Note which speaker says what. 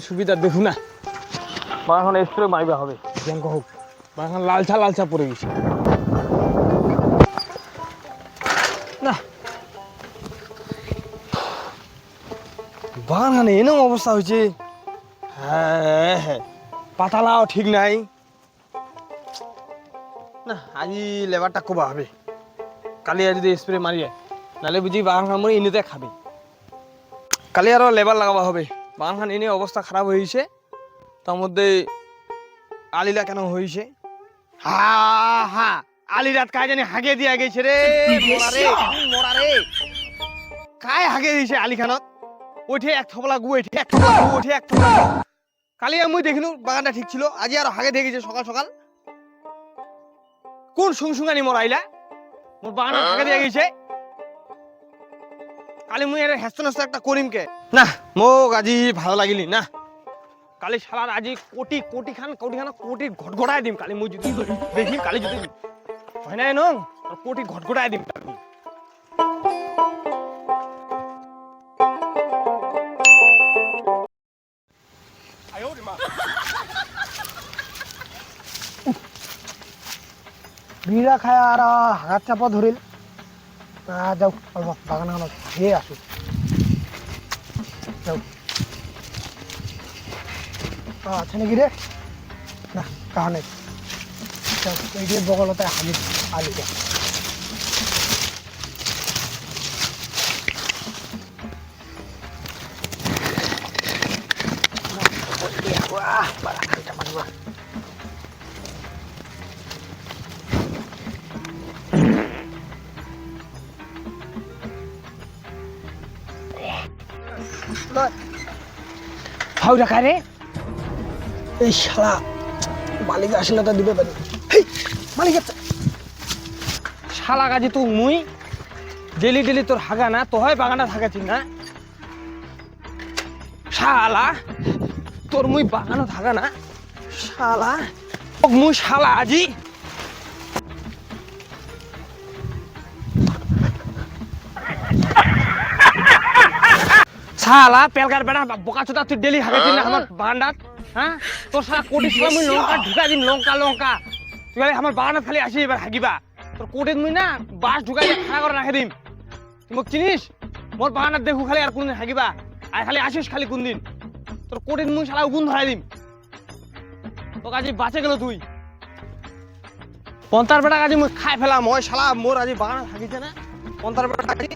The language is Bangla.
Speaker 1: সুবিধা দেখু না। বাগান স্প্রে মারিবা হবে। যেন হোক বাগান লালচা লালচা পড়ে গেছে। না। বাগান এরম অবস্থা হয়েছে। হ্যাঁ হ্যাঁ। পাতালাও ঠিক নাই। না আজি লেবারটা কবা হবে। কালি যদি স্প্রে মারিয়ে নাহলে বুঝি বাগান খান মনে ইনিতে খাবে। কালি আরও লেবার লাগাবা হবে। বাগান খান এনে অবস্থা খারাপ হয়েছে তার মধ্যে আলিলা কেন হয়েছে হা হা আলিরাত কায় জানি হাগে দিয়া গেছে রে মরা রে মরা কায় হাগে দিছে আলি খানত? ওইঠে এক থপলা গু ওইঠে এক থপলা গু ওইঠে এক থপলা। কালি আমি দেখিনু, বাগানটা ঠিক ছিল। আজি আর হাগে দিয়ে গেছে সকাল সকাল। কোন সুংসুঙানি মোর আইলা? মোর বাগান হাগে দিয়ে গেছে। কালি মুই এর হেস্ত নেস্ত একটা করিম কে না মোক আজি ভালো লাগিলি না। কালি শালার আজি কোটি কোটি খান কোটি খান কোটি ঘটঘটাই দিম কালি মুই যদি। দেখিম কালি যদি। হয় নাই নং? আর কোটি ঘটঘটাই দিম কালি।
Speaker 2: বিড়া খায় আর হাগাত চাপা ধরিল আহ, যাও অল্প বাগান খেয়ে আসো যাও। আছে নাকি রে? না কাহা নেই যাও এই যে বগলতে হালি আলি
Speaker 1: খায় রে
Speaker 2: এই শালা মালিক আসলে তো দিবে পারি। হেই, মালিক।
Speaker 1: শালা কাজে তুই মুই ডেলি ডেলি তোর হাগা না তো হয় বাগানটা থাকাছি না। শালা তোর মুই বাগানও থাকা না। শালা মুই শালা আজি শালা পেলকার বেড়া বোকা চোদা তুই ডেলি হাগাছি না আমার বাগানটাত হ্যাঁ? তোর শালা কোটি শালা মুই লঙ্কা ঢুকাই দিম, লঙ্কা লঙ্কা। তুই আমার বাগানত খালি আসি এবার হাগিবা তোর কোটিত মুই না বাস ঢুকাই খাড়া করে রাখে দিম। মোক চিনিস? মোর বাগানত দেখু খালি আর কোনদিন হাগিবা আর খালি আসিস খালি কোনদিন। তোর কোটিত মুই শালা উগুন ধরাই দিম। তোকে আজি বাঁচে গেল তুই। পন্তার বেটা আজি মুই খাই ফেলাম। ওই শালা, মোর আজি বাগানত হাগিছে না। পন্তার বেটা আজি